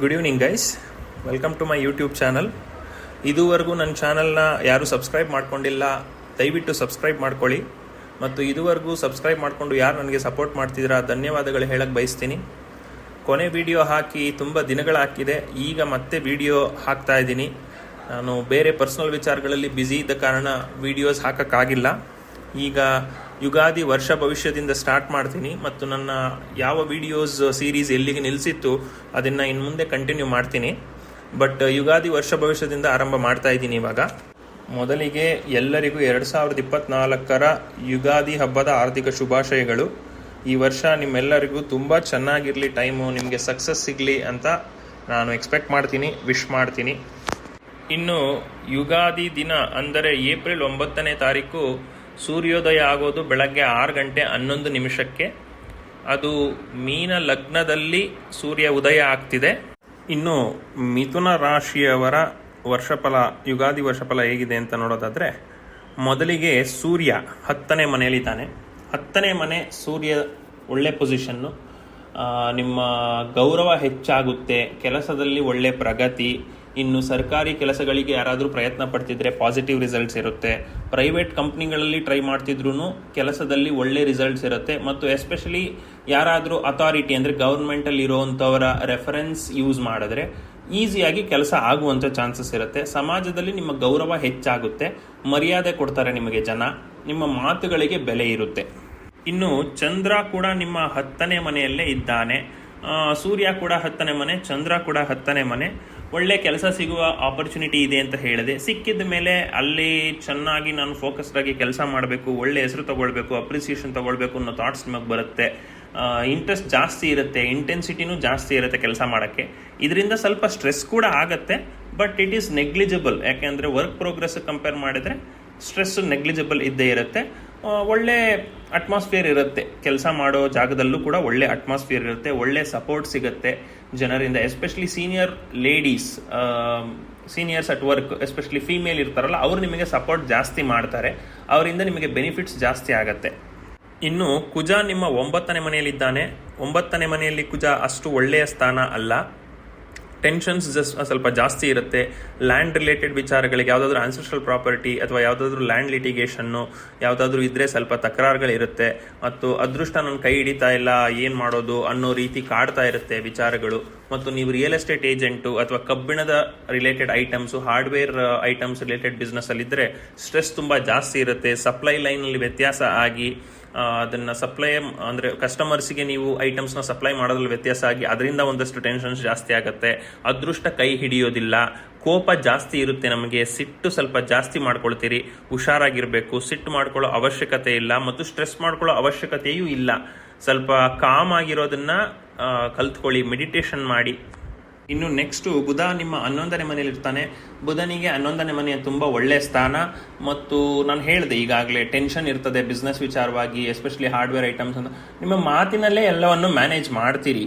Good evening guys welcome to my YouTube channel ಇದುವರೆಗೂ ನನ್ನ ಚಾನಲ್ನ ಯಾರು ಸಬ್ಸ್ಕ್ರೈಬ್ ಮಾಡ್ಕೊಂಡಿಲ್ಲ, ದಯವಿಟ್ಟು ಸಬ್ಸ್ಕ್ರೈಬ್ ಮಾಡ್ಕೊಳ್ಳಿ. ಮತ್ತು ಇದುವರೆಗೂ ಸಬ್ಸ್ಕ್ರೈಬ್ ಮಾಡಿಕೊಂಡು ಯಾರು ನನಗೆ ಸಪೋರ್ಟ್ ಮಾಡ್ತಿದ್ದೀರಾ, ಧನ್ಯವಾದಗಳು ಹೇಳಕ್ಕೆ ಬಯಸ್ತೀನಿ. ಕೊನೆ ವಿಡಿಯೋ ಹಾಕಿ ತುಂಬ ದಿನಗಳಾಕಿದೆ ಈಗ ಮತ್ತೆ ವಿಡಿಯೋ ಹಾಕ್ತಾ ಇದ್ದೀನಿ. ನಾನು ಬೇರೆ ಪರ್ಸ್ನಲ್ ವಿಚಾರಗಳಲ್ಲಿ ಬ್ಯುಸಿ ಇದ್ದ ಕಾರಣ ವಿಡಿಯೋಸ್ ಹಾಕೋಕ್ಕಾಗಿಲ್ಲ. ಈಗ ಯುಗಾದಿ ವರ್ಷ ಭವಿಷ್ಯದಿಂದ ಸ್ಟಾರ್ಟ್ ಮಾಡ್ತೀನಿ ಮತ್ತು ನನ್ನ ಯಾವ ವಿಡಿಯೋಸ್ ಸೀರೀಸ್ ಎಲ್ಲಿಗೆ ನಿಲ್ಲಿಸಿತ್ತು ಅದನ್ನು ಇನ್ನು ಮುಂದೆ ಕಂಟಿನ್ಯೂ ಮಾಡ್ತೀನಿ. ಬಟ್ ಯುಗಾದಿ ವರ್ಷ ಭವಿಷ್ಯದಿಂದ ಆರಂಭ ಮಾಡ್ತಾ ಇದ್ದೀನಿ ಇವಾಗ. ಮೊದಲಿಗೆ ಎಲ್ಲರಿಗೂ ಎರಡು ಸಾವಿರದ ಇಪ್ಪತ್ನಾಲ್ಕರ ಯುಗಾದಿ ಹಬ್ಬದ ಆರ್ಥಿಕ ಶುಭಾಶಯಗಳು. ಈ ವರ್ಷ ನಿಮ್ಮೆಲ್ಲರಿಗೂ ತುಂಬ ಚೆನ್ನಾಗಿರಲಿ ಟೈಮು ನಿಮಗೆ ಸಕ್ಸಸ್ ಸಿಗಲಿ ಅಂತ ನಾನು ಎಕ್ಸ್ಪೆಕ್ಟ್ ಮಾಡ್ತೀನಿ ವಿಶ್ ಮಾಡ್ತೀನಿ. ಇನ್ನು ಯುಗಾದಿ ದಿನ ಅಂದರೆ ಏಪ್ರಿಲ್ ಒಂಬತ್ತನೇ ತಾರೀಕು ಸೂರ್ಯೋದಯ ಆಗೋದು ಬೆಳಗ್ಗೆ ಆರು ಗಂಟೆ ಹನ್ನೊಂದು ನಿಮಿಷಕ್ಕೆ. ಅದು ಮೀನ ಲಗ್ನದಲ್ಲಿ ಸೂರ್ಯ ಉದಯ ಆಗ್ತಿದೆ. ಇನ್ನು ಮಿಥುನ ರಾಶಿಯವರ ವರ್ಷಫಲ, ಯುಗಾದಿ ವರ್ಷಫಲ ಹೇಗಿದೆ ಅಂತ ನೋಡೋದಾದರೆ, ಮೊದಲಿಗೆ ಸೂರ್ಯ ಹತ್ತನೇ ಮನೆಯಲ್ಲಿದ್ದಾನೆ ಹತ್ತನೇ ಮನೆ ಸೂರ್ಯ ಒಳ್ಳೆ ಪೊಸಿಷನ್ನು ನಿಮ್ಮ ಗೌರವ ಹೆಚ್ಚಾಗುತ್ತೆ, ಕೆಲಸದಲ್ಲಿ ಒಳ್ಳೆ ಪ್ರಗತಿ ಇನ್ನು ಸರ್ಕಾರಿ ಕೆಲಸಗಳಿಗೆ ಯಾರಾದರೂ ಪ್ರಯತ್ನ ಪಡ್ತಿದ್ರೆ ಪಾಸಿಟಿವ್ ರಿಸಲ್ಟ್ಸ್ ಇರುತ್ತೆ. ಪ್ರೈವೇಟ್ ಕಂಪ್ನಿಗಳಲ್ಲಿ ಟ್ರೈ ಮಾಡ್ತಿದ್ರು ಕೆಲಸದಲ್ಲಿ ಒಳ್ಳೆ ರಿಸಲ್ಟ್ಸ್ ಇರುತ್ತೆ. ಮತ್ತು ಎಸ್ಪೆಷಲಿ ಯಾರಾದರೂ ಅಥಾರಿಟಿ ಅಂದರೆ ಗೌರ್ಮೆಂಟಲ್ಲಿ ಇರೋವಂಥವರ ರೆಫರೆನ್ಸ್ ಯೂಸ್ ಮಾಡಿದ್ರೆ ಈಸಿಯಾಗಿ ಕೆಲಸ ಆಗುವಂಥ ಚಾನ್ಸಸ್ ಇರುತ್ತೆ. ಸಮಾಜದಲ್ಲಿ ನಿಮ್ಮ ಗೌರವ ಹೆಚ್ಚಾಗುತ್ತೆ. ಮರ್ಯಾದೆ ಕೊಡ್ತಾರೆ ನಿಮಗೆ ಜನ. ನಿಮ್ಮ ಮಾತುಗಳಿಗೆ ಬೆಲೆ ಇರುತ್ತೆ. ಇನ್ನು ಚಂದ್ರ ಕೂಡ ನಿಮ್ಮ ಹತ್ತನೇ ಮನೆಯಲ್ಲೇ ಇದ್ದಾನೆ. ಸೂರ್ಯ ಕೂಡ ಹತ್ತನೇ ಮನೆ, ಚಂದ್ರ ಕೂಡ ಹತ್ತನೇ ಮನೆ. ಒಳ್ಳೆ ಕೆಲಸ ಸಿಗುವ ಆಪರ್ಚುನಿಟಿ ಇದೆ ಅಂತ ಹೇಳಿದೆ. ಸಿಕ್ಕಿದ ಮೇಲೆ ಅಲ್ಲಿ ಚೆನ್ನಾಗಿ ನಾನು ಫೋಕಸ್ಡ್ ಆಗಿ ಕೆಲಸ ಮಾಡಬೇಕು, ಒಳ್ಳೆ ಹೆಸರು ತಗೊಳ್ಬೇಕು ಅಪ್ರಿಸಿಯೇಷನ್ ತಗೊಳ್ಬೇಕು ಅನ್ನೋ ಥಾಟ್ಸ್ ನಿಮಗೆ ಬರುತ್ತೆ. ಇಂಟ್ರೆಸ್ಟ್ ಜಾಸ್ತಿ ಇರುತ್ತೆ ಇಂಟೆನ್ಸಿಟಿನೂ ಜಾಸ್ತಿ ಇರುತ್ತೆ ಕೆಲಸ ಮಾಡೋಕ್ಕೆ. ಇದರಿಂದ ಸ್ವಲ್ಪ ಸ್ಟ್ರೆಸ್ ಕೂಡ ಆಗುತ್ತೆ ಬಟ್ ಇಟ್ ಈಸ್ ನೆಗ್ಲಿಜಿಬಲ್ ಯಾಕೆಂದರೆ ವರ್ಕ್ ಪ್ರೋಗ್ರೆಸ್ ಕಂಪೇರ್ ಮಾಡಿದ್ರೆ ಸ್ಟ್ರೆಸ್ ನೆಗ್ಲಿಜಿಬಲ್ ಇದ್ದೇ ಇರುತ್ತೆ. ಒಳ್ಳೆ ಅಟ್ಮಾಸ್ಫಿಯರ್ ಇರುತ್ತೆ. ಕೆಲಸ ಮಾಡೋ ಜಾಗದಲ್ಲೂ ಕೂಡ ಒಳ್ಳೆ ಅಟ್ಮಾಸ್ಫಿಯರ್ ಇರುತ್ತೆ. ಒಳ್ಳೆ ಸಪೋರ್ಟ್ ಸಿಗುತ್ತೆ ಜನರಿಂದ especially senior ladies seniors at work especially female ಇರ್ತಾರಲ್ಲ, ಅವರು ನಿಮಗೆ ಸಪೋರ್ಟ್ ಜಾಸ್ತಿ ಮಾಡ್ತಾರೆ. ಅವರಿಂದ ನಿಮಗೆ ಬೆನಿಫಿಟ್ಸ್ ಜಾಸ್ತಿ ಆಗುತ್ತೆ. ಇನ್ನು ಕುಜ ನಿಮ್ಮ ಒಂಬತ್ತನೇ ಮನೆಯಲ್ಲಿದ್ದಾನೆ. ಒಂಬತ್ತನೇ ಮನೆಯಲ್ಲಿ ಕುಜ ಅಷ್ಟು ಒಳ್ಳೆಯ ಸ್ಥಾನ ಅಲ್ಲ. ಟೆನ್ಷನ್ಸ್ ಜಸ್ಟ್ ಸ್ವಲ್ಪ ಜಾಸ್ತಿ ಇರುತ್ತೆ. ಲ್ಯಾಂಡ್ ರಿಲೇಟೆಡ್ ವಿಚಾರಗಳಿಗೆ ಯಾವುದಾದ್ರೂ ಆನ್ಸೆಸ್ಟ್ರಲ್ ಪ್ರಾಪರ್ಟಿ ಅಥವಾ ಯಾವುದಾದ್ರೂ ಲ್ಯಾಂಡ್ ಲಿಟಿಗೇಷನ್ನು ಯಾವುದಾದ್ರೂ ಇದ್ರೆ ಸ್ವಲ್ಪ ತಕರಾರುಗಳಿರುತ್ತೆ ಮತ್ತು ಅದೃಷ್ಟ ನನ್ನ ಕೈ ಹಿಡಿತಾ ಇಲ್ಲ, ಏನು ಮಾಡೋದು ಅನ್ನೋ ರೀತಿ ಕಾಡ್ತಾ ಇರುತ್ತೆ ವಿಚಾರಗಳು. ಮತ್ತು ನೀವು ರಿಯಲ್ ಎಸ್ಟೇಟ್ ಏಜೆಂಟು ಅಥವಾ ಕಬ್ಬಿಣದ related items hardware items related business ಅಲ್ಲಿದ್ದರೆ stress ತುಂಬ ಜಾಸ್ತಿ ಇರುತ್ತೆ. ಸಪ್ಲೈ ಲೈನಲ್ಲಿ ವ್ಯತ್ಯಾಸ ಆಗಿ ಅದನ್ನ ಸಪ್ಲೈ ಅಂದ್ರೆ ಕಸ್ಟಮರ್ಸ್ಗೆ ನೀವು ಐಟಮ್ಸ್ನ ಸಪ್ಲೈ ಮಾಡೋದ್ರಲ್ಲಿ ವ್ಯತ್ಯಾಸ ಆಗಿ ಅದರಿಂದ ಒಂದಷ್ಟು ಟೆನ್ಷನ್ಸ್ ಜಾಸ್ತಿ ಆಗುತ್ತೆ. ಅದೃಷ್ಟ ಕೈ ಹಿಡಿಯೋದಿಲ್ಲ. ಕೋಪ ಜಾಸ್ತಿ ಇರುತ್ತೆ ನಮಗೆ. ಸಿಟ್ಟು ಸ್ವಲ್ಪ ಜಾಸ್ತಿ ಮಾಡ್ಕೊಳ್ತೀರಿ. ಹುಷಾರಾಗಿರ್ಬೇಕು. ಸಿಟ್ಟು ಮಾಡ್ಕೊಳ್ಳೋ ಅವಶ್ಯಕತೆ ಇಲ್ಲ. ಮತ್ತು ಸ್ಟ್ರೆಸ್ ಮಾಡ್ಕೊಳ್ಳೋ ಅವಶ್ಯಕತೆಯೂ ಇಲ್ಲ. ಸ್ವಲ್ಪ ಕಾಮ್ ಆಗಿರೋದನ್ನ ಕಲ್ತ್ಕೊಳ್ಳಿ. ಮೆಡಿಟೇಷನ್ ಮಾಡಿ. ಇನ್ನು ನೆಕ್ಸ್ಟ್ ಬುಧ ನಿಮ್ಮ ಹನ್ನೊಂದನೇ ಮನೆಯಲ್ಲಿ ಇರ್ತಾನೆ. ಬುಧನಿಗೆ ಹನ್ನೊಂದನೇ ಮನೆಯ ತುಂಬ ಒಳ್ಳೆಯ ಸ್ಥಾನ. ಮತ್ತು ನಾನು ಹೇಳಿದೆ ಈಗಾಗಲೇ ಟೆನ್ಷನ್ ಇರ್ತದೆ ಬಿಸ್ನೆಸ್ ವಿಚಾರವಾಗಿ ಎಸ್ಪೆಷಲಿ ಹಾರ್ಡ್ವೇರ್ ಐಟಮ್ಸ್ ಅಂತ. ನಿಮ್ಮ ಮಾತಿನಲ್ಲೇ ಎಲ್ಲವನ್ನು ಮ್ಯಾನೇಜ್ ಮಾಡ್ತೀರಿ.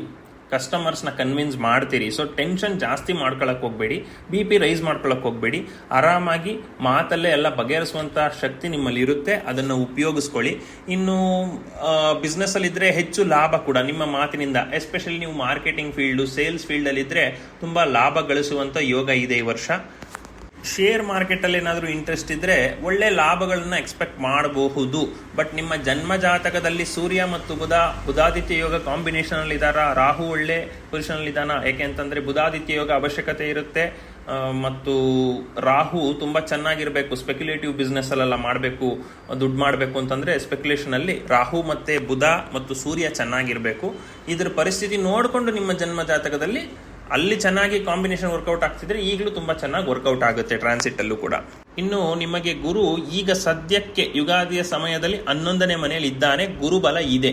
ಕಸ್ಟಮರ್ಸ್ನ ಕನ್ವಿನ್ಸ್ ಮಾಡ್ತೀರಿ. ಸೊ ಟೆನ್ಷನ್ ಜಾಸ್ತಿ ಮಾಡ್ಕೊಳಕ್ ಹೋಗ್ಬೇಡಿ. ಬಿ ಪಿ ರೈಸ್ ಮಾಡ್ಕೊಳಕ್ ಹೋಗ್ಬೇಡಿ. ಆರಾಮಾಗಿ ಮಾತಲ್ಲೇ ಎಲ್ಲ ಬಗೆಹರಿಸುವಂತ ಶಕ್ತಿ ನಿಮ್ಮಲ್ಲಿ ಇರುತ್ತೆ. ಅದನ್ನು ಉಪಯೋಗಿಸ್ಕೊಳ್ಳಿ. ಇನ್ನು ಬಿಸ್ನೆಸ್ ಅಲ್ಲಿ ಇದ್ರೆ ಹೆಚ್ಚು ಲಾಭ ಕೂಡ ನಿಮ್ಮ ಮಾತಿನಿಂದ ಎಸ್ಪೆಷಲಿ ನೀವು ಮಾರ್ಕೆಟಿಂಗ್ ಫೀಲ್ಡ್ ಸೇಲ್ಸ್ ಫೀಲ್ಡ್ ಅಲ್ಲಿ ಇದ್ರೆ ತುಂಬಾ ಲಾಭ ಗಳಿಸುವಂತ ಯೋಗ ಇದೆ ಈ ವರ್ಷ. ಶೇರ್ ಮಾರ್ಕೆಟಲ್ಲಿ ಏನಾದರೂ ಇಂಟ್ರೆಸ್ಟ್ ಇದ್ದರೆ ಒಳ್ಳೆ ಲಾಭಗಳನ್ನು ಎಕ್ಸ್ಪೆಕ್ಟ್ ಮಾಡಬಹುದು. ಬಟ್ ನಿಮ್ಮ ಜನ್ಮ ಜಾತಕದಲ್ಲಿ ಸೂರ್ಯ ಮತ್ತು ಬುಧ, ಬುಧಾದಿತ್ಯ ಯೋಗ ಕಾಂಬಿನೇಷನ್ ಅಲ್ಲಿ ಇದಾರ? ರಾಹು ಒಳ್ಳೆ ಪೊಸಿಷನ್ ಅಲ್ಲಿ ಇದಾನ? ಯಾಕೆ ಅಂತಂದ್ರೆ ಬುಧಾದಿತ್ಯ ಯೋಗ ಅವಶ್ಯಕತೆ ಇರುತ್ತೆ. ಮತ್ತು ರಾಹು ತುಂಬಾ ಚೆನ್ನಾಗಿರಬೇಕು. ಸ್ಪೆಕ್ಯುಲೇಟಿವ್ ಬಿಸ್ನೆಸ್ ಅಲ್ಲೆಲ್ಲ ಮಾಡಬೇಕು, ದುಡ್ಡು ಮಾಡಬೇಕು ಅಂತಂದ್ರೆ ಸ್ಪೆಕ್ಯುಲೇಷನ್ ಅಲ್ಲಿ ರಾಹು ಮತ್ತೆ ಬುಧ ಮತ್ತು ಸೂರ್ಯ ಚೆನ್ನಾಗಿರಬೇಕು. ಇದ್ರ ಪರಿಸ್ಥಿತಿ ನೋಡಿಕೊಂಡು ನಿಮ್ಮ ಜನ್ಮ ಜಾತಕದಲ್ಲಿ ಅಲ್ಲಿ ಚೆನ್ನಾಗಿ ಕಾಂಬಿನೇಷನ್ ವರ್ಕೌಟ್ ಆಗ್ತಿದ್ರೆ ಈಗಲೂ ತುಂಬಾ ಚೆನ್ನಾಗಿ ವರ್ಕೌಟ್ ಆಗುತ್ತೆ ಟ್ರಾನ್ಸಿಟ್ ಅಲ್ಲೂ ಕೂಡ. ಇನ್ನು ನಿಮಗೆ ಗುರು ಈಗ ಸದ್ಯಕ್ಕೆ ಯುಗಾದಿಯ ಸಮಯದಲ್ಲಿ ಹನ್ನೊಂದನೇ ಮನೆಯಲ್ಲಿ ಇದ್ದಾನೆ, ಗುರುಬಲ ಇದೆ.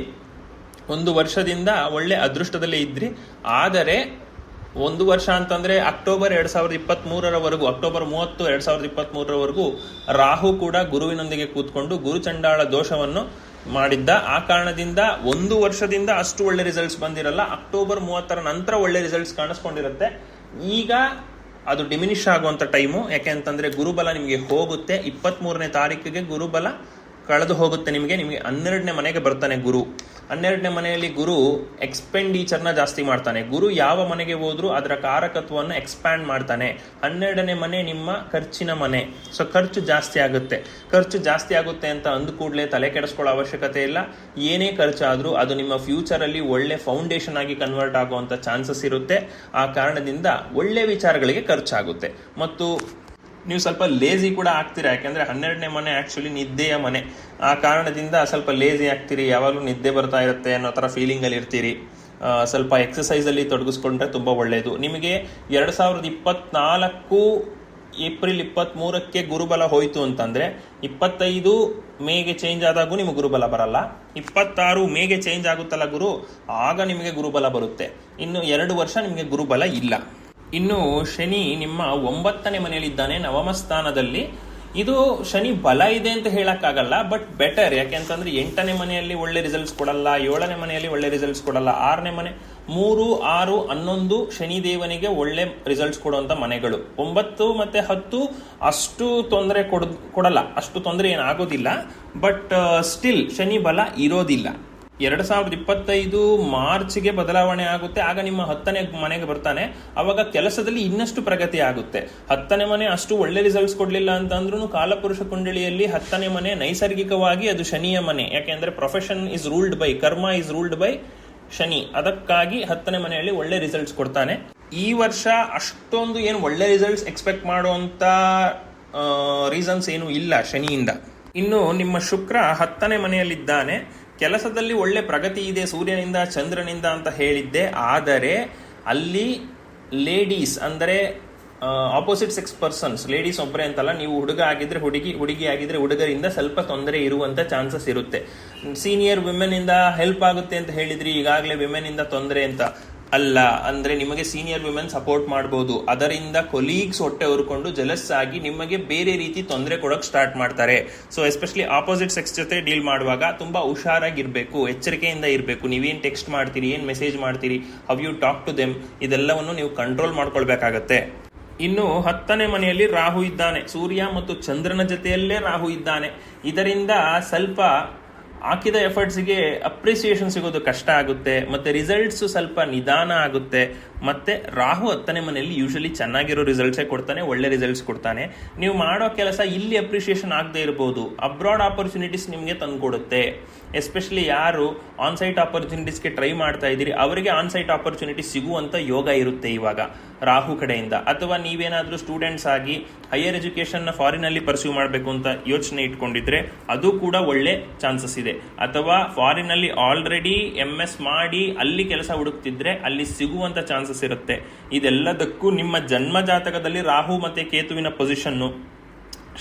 ಒಂದು ವರ್ಷದಿಂದ ಒಳ್ಳೆ ಅದೃಷ್ಟದಲ್ಲೇ ಇದ್ರಿ. ಆದರೆ ಒಂದು ವರ್ಷ ಅಂತಂದ್ರೆ ಅಕ್ಟೋಬರ್ ಎರಡ್ ಸಾವಿರದ ಇಪ್ಪತ್ತ್ ಮೂರರವರೆಗೂ ಅಕ್ಟೋಬರ್ ಮೂವತ್ತು ಎರಡ್ ಸಾವಿರದ ಇಪ್ಪತ್ತ್ ಮೂರರವರೆಗೂ ರಾಹು ಕೂಡ ಗುರುವಿನೊಂದಿಗೆ ಕೂತ್ಕೊಂಡು ಗುರುಚಂಡಾಳ ದೋಷವನ್ನು ಮಾಡಿದ್ದ, ಆ ಕಾರಣದಿಂದ ಒಂದು ವರ್ಷದಿಂದ ಅಷ್ಟು ಒಳ್ಳೆ ರಿಸಲ್ಟ್ಸ್ ಬಂದಿರಲ್ಲ ಅಕ್ಟೋಬರ್ ಮೂವತ್ತರ ನಂತರ ಒಳ್ಳೆ ರಿಸಲ್ಟ್ಸ್ ಕಾಣಿಸ್ಕೊಂಡಿರುತ್ತೆ. ಈಗ ಅದು ಡಿಮಿನಿಷ್ ಆಗುವಂಥ ಟೈಮು ಯಾಕೆ ಅಂತಂದ್ರೆ ಗುರುಬಲ ನಿಮಗೆ ಹೋಗುತ್ತೆ. ಇಪ್ಪತ್ತ್ ಮೂರನೇ ತಾರೀಕಿಗೆ ಗುರುಬಲ ಕಳೆದು ಹೋಗುತ್ತೆ ನಿಮಗೆ. ನಿಮಗೆ ಹನ್ನೆರಡನೇ ಮನೆಗೆ ಬರ್ತಾನೆ ಗುರು. ಹನ್ನೆರಡನೇ ಮನೆಯಲ್ಲಿ ಗುರು ಎಕ್ಸ್ಪೆಂಡಿಚರ್ನ ಜಾಸ್ತಿ ಮಾಡ್ತಾನೆ. ಗುರು ಯಾವ ಮನೆಗೆ ಹೋದ್ರೂ ಅದರ ಕಾರಕತ್ವವನ್ನು ಎಕ್ಸ್ಪ್ಯಾಂಡ್ ಮಾಡ್ತಾನೆ. ಹನ್ನೆರಡನೇ ಮನೆ ನಿಮ್ಮ ಖರ್ಚಿನ ಮನೆ. ಸೊ ಖರ್ಚು ಜಾಸ್ತಿ ಆಗುತ್ತೆ. ಖರ್ಚು ಜಾಸ್ತಿ ಆಗುತ್ತೆ ಅಂತ ಅಂದ ಕೂಡಲೇ ತಲೆ ಕೆಡಿಸ್ಕೊಳ್ಳೋ ಅವಶ್ಯಕತೆ ಇಲ್ಲ. ಏನೇ ಖರ್ಚಾದರೂ ಅದು ನಿಮ್ಮ ಫ್ಯೂಚರಲ್ಲಿ ಒಳ್ಳೆ ಫೌಂಡೇಶನ್ ಆಗಿ ಕನ್ವರ್ಟ್ ಆಗುವಂಥ ಚಾನ್ಸಸ್ ಇರುತ್ತೆ. ಆ ಕಾರಣದಿಂದ ಒಳ್ಳೆ ವಿಚಾರಗಳಿಗೆ ಖರ್ಚಾಗುತ್ತೆ. ಮತ್ತು ನೀವು ಸ್ವಲ್ಪ ಲೇಜಿ ಕೂಡ ಆಗ್ತೀರಾ? ಯಾಕೆಂದ್ರೆ ಹನ್ನೆರಡನೇ ಮನೆ ಆಕ್ಚುಲಿ ನಿದ್ದೆಯ ಮನೆ. ಆ ಕಾರಣದಿಂದ ಸ್ವಲ್ಪ ಲೇಜಿ ಆಗ್ತೀರಿ, ಯಾವಾಗಲೂ ನಿದ್ದೆ ಬರ್ತಾ ಇರುತ್ತೆ ಅನ್ನೋ ಥರ ಫೀಲಿಂಗಲ್ಲಿ ಇರ್ತೀರಿ. ಸ್ವಲ್ಪ ಎಕ್ಸಸೈಸ್ ಅಲ್ಲಿ ತೊಡಗಿಸ್ಕೊಂಡ್ರೆ ತುಂಬಾ ಒಳ್ಳೆಯದು ನಿಮಗೆ ಎರಡ್ ಸಾವಿರದ ಇಪ್ಪತ್ನಾಲ್ಕು ಏಪ್ರಿಲ್ ಇಪ್ಪತ್ತ್ ಮೂರಕ್ಕೆ ಗುರುಬಲ ಹೋಯ್ತು ಅಂತಂದ್ರೆ ಇಪ್ಪತ್ತೈದು ಮೇಗೆ ಚೇಂಜ್ ಆದಾಗೂ ನಿಮಗೆ ಗುರುಬಲ ಬರಲ್ಲ. ಇಪ್ಪತ್ತಾರು ಮೇಗೆ ಚೇಂಜ್ ಆಗುತ್ತಲ್ಲ ಗುರು, ಆಗ ನಿಮಗೆ ಗುರುಬಲ ಬರುತ್ತೆ. ಇನ್ನು ಎರಡು ವರ್ಷ ನಿಮಗೆ ಗುರುಬಲ ಇಲ್ಲ. ಇನ್ನು ಶನಿ ನಿಮ್ಮ ಒಂಬತ್ತನೇ ಮನೆಯಲ್ಲಿದ್ದಾನೆ, ನವಮ ಸ್ಥಾನದಲ್ಲಿ. ಇದು ಶನಿ ಬಲ ಇದೆ ಅಂತ ಹೇಳಕ್ಕಾಗಲ್ಲ, ಬಟ್ ಬೆಟರ್. ಯಾಕೆಂತಂದ್ರೆ ಎಂಟನೇ ಮನೆಯಲ್ಲಿ ಒಳ್ಳೆ ರಿಸಲ್ಟ್ಸ್ ಕೊಡಲ್ಲ, ಏಳನೇ ಮನೆಯಲ್ಲಿ ಒಳ್ಳೆ ರಿಸಲ್ಟ್ಸ್ ಕೊಡಲ್ಲ, ಆರನೇ ಮನೆ, ಮೂರು, ಆರು, ಹನ್ನೊಂದು ಶನಿ ದೇವನಿಗೆ ಒಳ್ಳೆ ರಿಸಲ್ಟ್ಸ್ ಕೊಡುವಂಥ ಮನೆಗಳು. ಒಂಬತ್ತು ಮತ್ತೆ ಹತ್ತು ಅಷ್ಟು ತೊಂದರೆ ಕೊಡ, ಕೊಡಲ್ಲ. ಅಷ್ಟು ತೊಂದರೆ ಏನಾಗೋದಿಲ್ಲ, ಬಟ್ ಸ್ಟಿಲ್ ಶನಿ ಬಲ ಇರೋದಿಲ್ಲ. ಎರಡ್ ಸಾವಿರದ ಇಪ್ಪತ್ತೈದು ಮಾರ್ಚ್ಗೆ ಬದಲಾವಣೆ ಆಗುತ್ತೆ. ಆಗ ನಿಮ್ಮ ಹತ್ತನೇ ಮನೆಗೆ ಬರ್ತಾನೆ. ಅವಾಗ ಕೆಲಸದಲ್ಲಿ ಇನ್ನಷ್ಟು ಪ್ರಗತಿ ಆಗುತ್ತೆ. ಹತ್ತನೇ ಮನೆ ಅಷ್ಟು ಒಳ್ಳೆ ರಿಸಲ್ಟ್ಸ್ ಕೊಡಲಿಲ್ಲ ಅಂತಂದ್ರೂ ಕಾಲಪುರುಷ ಕುಂಡಳಿಯಲ್ಲಿ ಹತ್ತನೇ ಮನೆ ನೈಸರ್ಗಿಕವಾಗಿ ಅದು ಶನಿಯ ಮನೆ. ಯಾಕೆಂದ್ರೆ profession is ruled by karma is ruled by Shani. ಅದಕ್ಕಾಗಿ ಹತ್ತನೇ ಮನೆಯಲ್ಲಿ ಒಳ್ಳೆ ರಿಸಲ್ಟ್ಸ್ ಕೊಡ್ತಾನೆ. ಈ ವರ್ಷ ಅಷ್ಟೊಂದು ಏನು ಒಳ್ಳೆ ರಿಸಲ್ಟ್ಸ್ ಎಕ್ಸ್ಪೆಕ್ಟ್ ಮಾಡುವಂತ ರೀಸನ್ಸ್ ಏನು ಇಲ್ಲ ಶನಿಯಿಂದ. ಇನ್ನು ನಿಮ್ಮ ಶುಕ್ರ ಹತ್ತನೇ ಮನೆಯಲ್ಲಿದ್ದಾನೆ. ಕೆಲಸದಲ್ಲಿ ಒಳ್ಳೆ ಪ್ರಗತಿ ಇದೆ, ಸೂರ್ಯನಿಂದ, ಚಂದ್ರನಿಂದ ಅಂತ ಹೇಳಿದ್ದೆ. ಆದರೆ ಅಲ್ಲಿ ಲೇಡೀಸ್ ಅಂದರೆ ಆಪೋಸಿಟ್ ಸೆಕ್ಸ್ ಪರ್ಸನ್ಸ್ ಲೇಡೀಸ್ ಒಬ್ಬರೇ ಅಂತಲ್ಲ, ನೀವು ಹುಡುಗ ಆಗಿದ್ರೆ ಹುಡುಗಿ ಹುಡುಗಿ ಆಗಿದ್ರೆ ಹುಡುಗರಿಂದ ಸ್ವಲ್ಪ ತೊಂದರೆ ಇರುವಂತ ಚಾನ್ಸಸ್ ಇರುತ್ತೆ. ಸೀನಿಯರ್ ಇಂದ ಹೆಲ್ಪ್ ಆಗುತ್ತೆ ಅಂತ ಹೇಳಿದ್ರಿ, ಈಗಾಗಲೇ ಇಂದ ತೊಂದರೆ ಅಂತ. ಅಲ್ಲ, ಅಂದ್ರೆ ನಿಮಗೆ ಸೀನಿಯರ್ ವಿಮೆನ್ ಸಪೋರ್ಟ್ ಮಾಡಬಹುದು ಅದರಿಂದ ಕೊಲೀಗ್ಸ್ ಹೊಟ್ಟೆ ಹೊರ್ಕೊಂಡು ಜಲಸ್ ಆಗಿ ನಿಮಗೆ ಬೇರೆ ರೀತಿ ತೊಂದರೆ ಕೊಡೋಕೆ ಸ್ಟಾರ್ಟ್ ಮಾಡ್ತಾರೆ. ಸೊ ಎಸ್ಪೆಷಲಿ ಆಪೋಸಿಟ್ ಸೆಕ್ಸ್ ಜೊತೆ ಡೀಲ್ ಮಾಡುವಾಗ ತುಂಬಾ ಹುಷಾರಾಗಿರ್ಬೇಕು, ಎಚ್ಚರಿಕೆಯಿಂದ ಇರಬೇಕು. ನೀವೇನ್ ಟೆಕ್ಸ್ಟ್ ಮಾಡ್ತೀರಿ, ಏನ್ ಮೆಸೇಜ್ ಮಾಡ್ತೀರಿ how you talk to them ಇದೆಲ್ಲವನ್ನು ನೀವು ಕಂಟ್ರೋಲ್ ಮಾಡ್ಕೊಳ್ಬೇಕಾಗತ್ತೆ. ಇನ್ನು ಹತ್ತನೇ ಮನೆಯಲ್ಲಿ ರಾಹು ಇದ್ದಾನೆ. ಸೂರ್ಯ ಮತ್ತು ಚಂದ್ರನ ಜೊತೆಯಲ್ಲೇ ರಾಹು ಇದ್ದಾನೆ. ಇದರಿಂದ ಸ್ವಲ್ಪ ಹಾಕಿದ ಎಫರ್ಟ್ಸ್ಗೆ ಅಪ್ರಿಸಿಯೇಷನ್ ಸಿಗೋದು ಕಷ್ಟ ಆಗುತ್ತೆ ಮತ್ತೆ ರಿಸಲ್ಟ್ಸ್ ಸ್ವಲ್ಪ ನಿಧಾನ ಆಗುತ್ತೆ. ಮತ್ತೆ ರಾಹು ಹತ್ತನೇ ಮನೆಯಲ್ಲಿ ಯೂಶಲಿ ಚೆನ್ನಾಗಿರೋ ರಿಸಲ್ಟ್ಸೇ ಕೊಡ್ತಾನೆ, ಒಳ್ಳೆ ರಿಸಲ್ಟ್ಸ್ ಕೊಡ್ತಾನೆ. ನೀವು ಮಾಡೋ ಕೆಲಸ ಇಲ್ಲಿ ಅಪ್ರಿಸಿಯೇಷನ್ ಆಗದೆ ಇರಬಹುದು ಅಬ್ರಾಡ್ ಆಪರ್ಚುನಿಟೀಸ್ ನಿಮಗೆ ತಂದುಕೊಡುತ್ತೆ. ಎಸ್ಪೆಷಲಿ ಯಾರು ಆನ್ ಸೈಟ್ ಆಪರ್ಚುನಿಟೀಸ್ಗೆ ಟ್ರೈ ಮಾಡ್ತಾ ಇದ್ದೀರಿ, ಅವರಿಗೆ ಆನ್ ಸೈಟ್ ಆಪರ್ಚುನಿಟಿ ಸಿಗುವಂತ ಯೋಗ ಇರುತ್ತೆ ಇವಾಗ ರಾಹು ಕಡೆಯಿಂದ. ಅಥವಾ ನೀವೇನಾದರೂ ಸ್ಟೂಡೆಂಟ್ಸ್ ಆಗಿ ಹೈಯರ್ ಎಜುಕೇಶನ್ ಫಾರಿನ್ ಅಲ್ಲಿ ಪರ್ಸ್ಯೂ ಮಾಡಬೇಕು ಅಂತ ಯೋಚನೆ ಇಟ್ಕೊಂಡಿದ್ರೆ ಅದು ಕೂಡ ಒಳ್ಳೆ ಚಾನ್ಸಸ್ ಇದೆ. ಅಥವಾ ಫಾರಿನ್ ಅಲ್ಲಿ ಆಲ್ರೆಡಿ ಎಂ ಎಸ್ ಮಾಡಿ ಅಲ್ಲಿ ಕೆಲಸ ಹುಡುಕ್ತಿದ್ರೆ ಅಲ್ಲಿ ಸಿಗುವಂತ ಚಾನ್ಸಸ್ ಇರುತ್ತೆ ಇದೆಲ್ಲದಕ್ಕೂ ನಿಮ್ಮ ಜನ್ಮ ಜಾತಕದಲ್ಲಿ ರಾಹು ಮತ್ತೆ ಕೇತುವಿನ ಪೊಸಿಷನ್ನು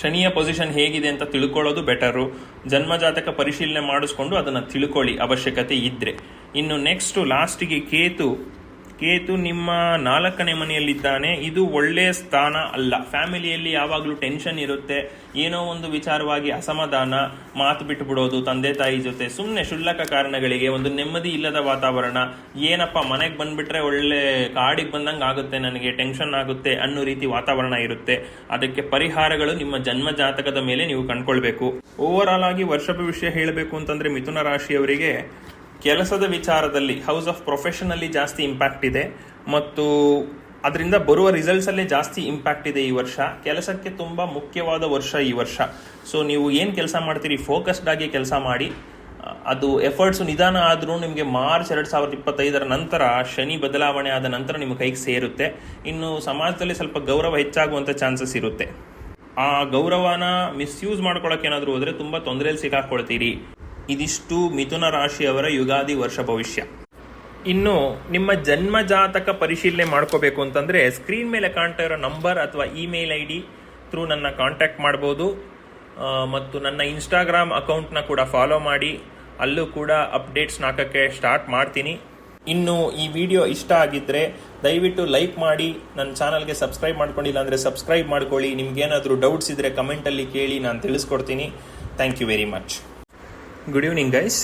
ಶನಿಯ ಪೊಸಿಷನ್ ಹೇಗಿದೆ ಅಂತ ತಿಳ್ಕೊಳ್ಳೋದು ಬೆಟರು ಜನ್ಮಜಾತಕ ಪರಿಶೀಲನೆ ಮಾಡಿಸ್ಕೊಂಡು ಅದನ್ನು ತಿಳ್ಕೊಳ್ಳಿ ಅವಶ್ಯಕತೆ ಇದ್ರೆ. ಇನ್ನು ನೆಕ್ಸ್ಟ್ ಲಾಸ್ಟಿಗೆ ಕೇತು ಕೇತು ನಿಮ್ಮ ನಾಲ್ಕನೇ ಮನೆಯಲ್ಲಿದ್ದಾನೆ, ಇದು ಒಳ್ಳೆಯ ಸ್ಥಾನ ಅಲ್ಲ. ಫ್ಯಾಮಿಲಿಯಲ್ಲಿ ಯಾವಾಗಲೂ ಟೆನ್ಷನ್ ಇರುತ್ತೆ, ಏನೋ ಒಂದು ವಿಚಾರವಾಗಿ ಅಸಮಾಧಾನ, ಮಾತು ಬಿಟ್ಟು ಬಿಡೋದು ತಂದೆ ತಾಯಿ ಜೊತೆ. ಸುಮ್ಮನೆ ಕ್ಷುಲ್ಲಕ ಕಾರಣಗಳಿಗೆ, ಒಂದು ನೆಮ್ಮದಿ ಇಲ್ಲದ ವಾತಾವರಣ, ಏನಪ್ಪ, ಮನೆಗೆ ಬಂದ್ಬಿಟ್ರೆ ಒಳ್ಳೆ ಕಾಡಿಗೆ ಬಂದಂಗೆ ಆಗುತ್ತೆ, ನನಗೆ ಟೆನ್ಷನ್ ಆಗುತ್ತೆ ಅನ್ನೋ ರೀತಿ ವಾತಾವರಣ ಇರುತ್ತೆ. ಅದಕ್ಕೆ ಪರಿಹಾರಗಳು ನಿಮ್ಮ ಜನ್ಮ ಜಾತಕದ ಮೇಲೆ ನೀವು ಕಂಡ್ಕೊಳ್ಬೇಕು. ಓವರ್ ಆಲ್ ಆಗಿ ವರ್ಷ ಭವಿಷ್ಯ ಹೇಳಬೇಕು ಅಂತಂದ್ರೆ ಮಿಥುನ ರಾಶಿಯವರಿಗೆ ಕೆಲಸದ ವಿಚಾರದಲ್ಲಿ ಹೌಸ್ ಆಫ್ ಪ್ರೊಫೆಷನಲ್ಲಿ ಜಾಸ್ತಿ ಇಂಪ್ಯಾಕ್ಟ್ ಇದೆ. ಮತ್ತು ಅದರಿಂದ ಬರುವ ರಿಸಲ್ಟ್ಸ್ ಅಲ್ಲೇ ಜಾಸ್ತಿ ಇಂಪ್ಯಾಕ್ಟ್ ಇದೆ ಈ ವರ್ಷ. ಕೆಲಸಕ್ಕೆ ತುಂಬಾ ಮುಖ್ಯವಾದ ವರ್ಷ ಈ ವರ್ಷ. ಸೊ ನೀವು ಏನು ಕೆಲಸ ಮಾಡ್ತೀರಿ? ಫೋಕಸ್ಡ್ ಆಗಿ ಕೆಲಸ ಮಾಡಿ. ಅದು ಎಫರ್ಟ್ಸ್ ನಿಧಾನ ಆದರೂ ನಿಮಗೆ ಮಾರ್ಚ್ ಎರಡು ಸಾವಿರದ ಇಪ್ಪತ್ತೈದರ ನಂತರ ಶನಿ ಬದಲಾವಣೆ ಆದ ನಂತರ ನಿಮ್ಮ ಕೈಗೆ ಸೇರುತ್ತೆ. ಇನ್ನು ಸಮಾಜದಲ್ಲಿ ಸ್ವಲ್ಪ ಗೌರವ ಹೆಚ್ಚಾಗುವಂತ ಚಾನ್ಸಸ್ ಇರುತ್ತೆ. ಆ ಗೌರವನ ಮಿಸ್ಯೂಸ್ ಮಾಡ್ಕೊಳಕ್ಕೆ ಏನಾದರೂ ಹೋದ್ರೆ ತುಂಬಾ ತೊಂದರೆಯಲ್ಲಿ ಸಿಕ್ಕಾಕೊಳ್ತೀರಿ. ಇದಿಷ್ಟು ಮಿಥುನ ರಾಶಿಯವರ ಯುಗಾದಿ ವರ್ಷ ಭವಿಷ್ಯ. ಇನ್ನು ನಿಮ್ಮ ಜನ್ಮ ಜಾತಕ ಪರಿಶೀಲನೆ ಮಾಡ್ಕೋಬೇಕು ಅಂತಂದ್ರೆ ಸ್ಕ್ರೀನ್ ಮೇಲೆ ಕಾಣ್ತಾ ಇರೋ ನಂಬರ್ ಅಥವಾ ಇಮೇಲ್ ಐ ಡಿ ಥ್ರೂ ನನ್ನ ಕಾಂಟ್ಯಾಕ್ಟ್ ಮಾಡ್ಬೋದು. ಮತ್ತು ನನ್ನ ಇನ್ಸ್ಟಾಗ್ರಾಮ್ ಅಕೌಂಟ್ನ ಕೂಡ ಫಾಲೋ ಮಾಡಿ. ಅಲ್ಲೂ ಕೂಡ ಅಪ್ಡೇಟ್ಸ್ ಹಾಕೋಕ್ಕೆ ಸ್ಟಾರ್ಟ್ ಮಾಡ್ತೀನಿ. ಇನ್ನು ಈ ವಿಡಿಯೋ ಇಷ್ಟ ಆಗಿದ್ರೆ ದಯವಿಟ್ಟು ಲೈಕ್ ಮಾಡಿ. ನನ್ನ ಚಾನಲ್ಗೆ ಸಬ್ಸ್ಕ್ರೈಬ್ ಮಾಡ್ಕೊಂಡಿಲ್ಲ ಅಂದರೆ ಸಬ್ಸ್ಕ್ರೈಬ್ ಮಾಡ್ಕೊಳ್ಳಿ. ನಿಮ್ಗೇನಾದರೂ ಡೌಟ್ಸ್ ಇದ್ದರೆ ಕಮೆಂಟಲ್ಲಿ ಕೇಳಿ, ನಾನು ತಿಳಿಸ್ಕೊಡ್ತೀನಿ. Thank you very much. Good evening guys